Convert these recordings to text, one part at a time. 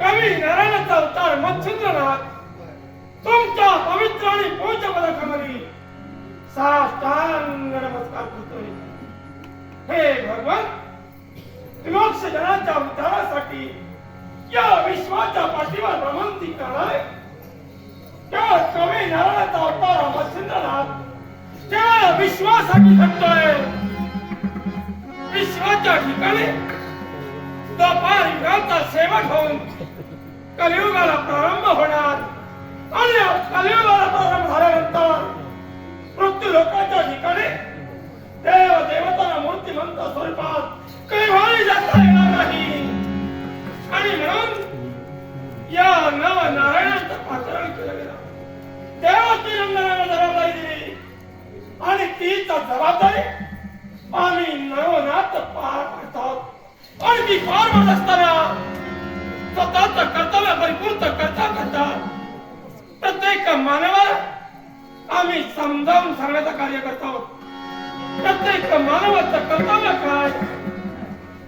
कवी नारायणाचा अवतार मच्छिंद्रनाथ तुमच्या पवित्र आणि पूज्य पदकमली साष्टांग नमस्कार करतोय. हे भगवान विमोक्ष जनाच्या उद्धारासाठी या विश्वाच्या पाठीवर भ्रमंती करणारे त्या कवी नारायणाचा अवतार रामचंद्रनाथ त्या विश्वासाठी घडतोय. विश्वाच्या ठिकाणी दुपार युगाचा भक्तिमंत स्वरूपात केव्हाही जाता येणार नाही. आणि म्हणून या नव नारायणाचं पाचारण केलं गेलं. देवाची रंगनाला जबाबदारी दिली. आणि तीच जबाबदारी आम्ही नवनाथ पार पाडतात. आणि ती पार पाडत असताना स्वतःच कर्तव्य परिपूर्ण करता करता प्रत्येक मानवाला आम्ही समजावून सांगण्याचं कार्य करतो प्रत्येक मानवाचा कर्तव्य काय?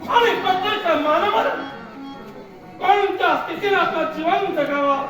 आणि प्रत्येक मानवाला कोणत्या स्थितीला आपलं जीवन जगावं